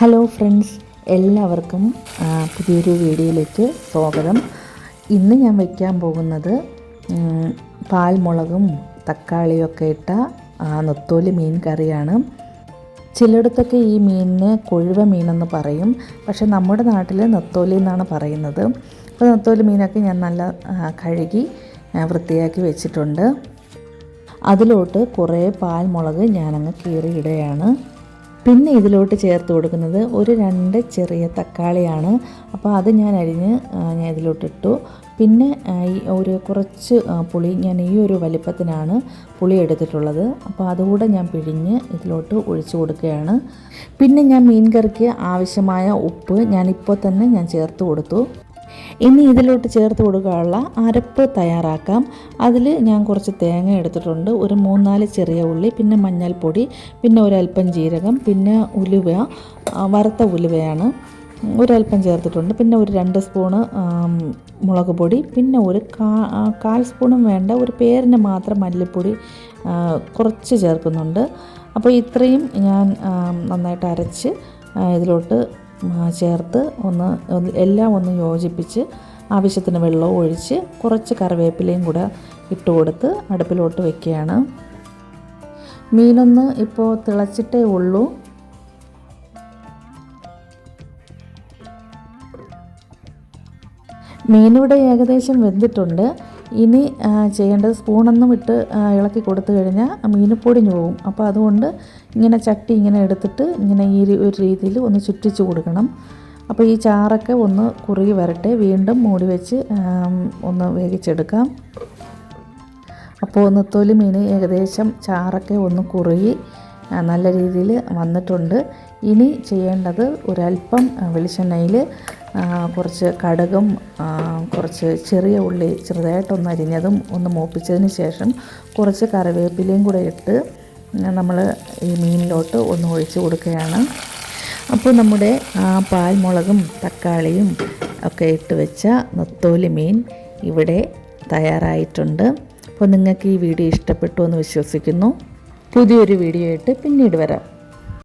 Hello friends എല്ലാവർക്കും പുതിയൊരു വീഡിയോയിലേക്ക് സ്വാഗതം. ഇന്ന് ഞാൻ വയ്ക്കാൻ പോകുന്നത് പാൽമുളകും തക്കാളിയൊക്കെ ഇട്ട നൊത്തോലി മീൻ കറിയാണ്. ചിലയിടത്തൊക്കെ ഈ മീനിന് കൊഴുവ മീനെന്ന് പറയും. പക്ഷെ നമ്മുടെ നാട്ടിൽ നെത്തോലി എന്നാണ് പറയുന്നത്. അപ്പോൾ നെത്തോലി മീനൊക്കെ ഞാൻ നല്ല കഴുകി വൃത്തിയാക്കി വെച്ചിട്ടുണ്ട്. അതിലോട്ട് കുറേ പാൽമുളക് ഞാനങ്ങ് കീറിയിടുകയാണ്. പിന്നെ ഇതിലോട്ട് ചേർത്ത് കൊടുക്കുന്നത് ഒരു രണ്ട് ചെറിയ തക്കാളിയാണ്. അപ്പോൾ അത് ഞാൻ അരിഞ്ഞ് ഞാൻ ഇതിലോട്ടിട്ടു. പിന്നെ ഈ ഒരു കുറച്ച് പുളി ഞാൻ ഈ ഒരു വലിപ്പത്തിനാണ് പുളി എടുത്തിട്ടുള്ളത്. അപ്പോൾ അതുകൂടെ ഞാൻ പിഴിഞ്ഞ് ഇതിലോട്ട് ഒഴിച്ചു കൊടുക്കുകയാണ്. പിന്നെ ഞാൻ മീൻ കറിക്ക് ആവശ്യമായ ഉപ്പ് ഞാനിപ്പോൾ തന്നെ ഞാൻ ചേർത്ത് കൊടുത്തു. ഇനി ഇതിലോട്ട് ചേർത്ത് കൊടുക്കാനുള്ള അരപ്പ് തയ്യാറാക്കാം. അതിൽ ഞാൻ കുറച്ച് തേങ്ങ എടുത്തിട്ടുണ്ട്. ഒരു മൂന്നാൽ ചെറിയ ഉള്ളി പിന്നെ മഞ്ഞൾപ്പൊടി പിന്നെ ഒരല്പം ജീരകം പിന്നെ ഉലുവ വറുത്ത ഉലുവയാണ്. ഒരല്പം ചേർത്തിട്ടുണ്ട്. പിന്നെ ഒരു രണ്ട് സ്പൂണ് മുളക് പൊടി പിന്നെ ഒരു കാ കാൽ സ്പൂണും വേണ്ട ഒരു പേരിന് മാത്രം മല്ലിപ്പൊടി കുറച്ച് ചേർക്കുന്നുണ്ട്. അപ്പോൾ ഇത്രയും ഞാൻ നന്നായിട്ട് അരച്ച് ഇതിലോട്ട് ചേർത്ത് ഒന്ന് എല്ലാം ഒന്ന് യോജിപ്പിച്ച് ആവശ്യത്തിന് വെള്ളവും ഒഴിച്ച് കുറച്ച് കറിവേപ്പിലയും കൂടെ ഇട്ട് കൊടുത്ത് അടുപ്പിലോട്ട് വെക്കുകയാണ്. മീനൊന്ന് ഇപ്പോൾ തിളച്ചിട്ടേ ഉള്ളൂ. മീനിവിടെ ഏകദേശം വെന്തിട്ടുണ്ട്. ഇനി ചെയ്യേണ്ടത് സ്പൂണൊന്നും ഇട്ട് ഇളക്കി കൊടുത്തു കഴിഞ്ഞാൽ മീൻ പൊടിഞ്ഞു പോകും. അപ്പോൾ അതുകൊണ്ട് ഇങ്ങനെ ചട്ടി ഇങ്ങനെ എടുത്തിട്ട് ഇങ്ങനെ ഈ ഒരു- രീതിയിൽ ഒന്ന് ചുറ്റിച്ച് കൊടുക്കണം. അപ്പോൾ ഈ ചാറൊക്കെ ഒന്ന് കുറുകി വരട്ടെ. വീണ്ടും മൂടി വെച്ച് ഒന്ന് വേവിച്ചെടുക്കാം. അപ്പോൾ ഒന്ന് തൊലി മീൻ ഏകദേശം ചാറൊക്കെ ഒന്ന് കുറുകി നല്ല രീതിയിൽ വന്നിട്ടുണ്ട്. ഇനി ചെയ്യേണ്ടത് ഒരല്പം വെളിച്ചെണ്ണയിൽ കുറച്ച് കടുകും കുറച്ച് ചെറിയ ഉള്ളി ചെറുതായിട്ടൊന്ന് അരിഞ്ഞതും ഒന്ന് മൂപ്പിച്ചതിന് ശേഷം കുറച്ച് കറിവേപ്പിലയും കൂടെ ഇട്ട് നമ്മൾ ഈ മീനിലോട്ട് ഒന്ന് ഒഴിച്ച് കൊടുക്കുകയാണ്. അപ്പോൾ നമ്മുടെ പാൽമുളകും തക്കാളിയും ഒക്കെ ഇട്ട് വെച്ച നത്തോലി മീൻ ഇവിടെ തയ്യാറായിട്ടുണ്ട്. അപ്പോൾ നിങ്ങൾക്ക് ഈ വീഡിയോ ഇഷ്ടപ്പെട്ടു എന്ന് വിശ്വസിക്കുന്നു. പുതിയൊരു വീഡിയോ ആയിട്ട് പിന്നീട് വരാം.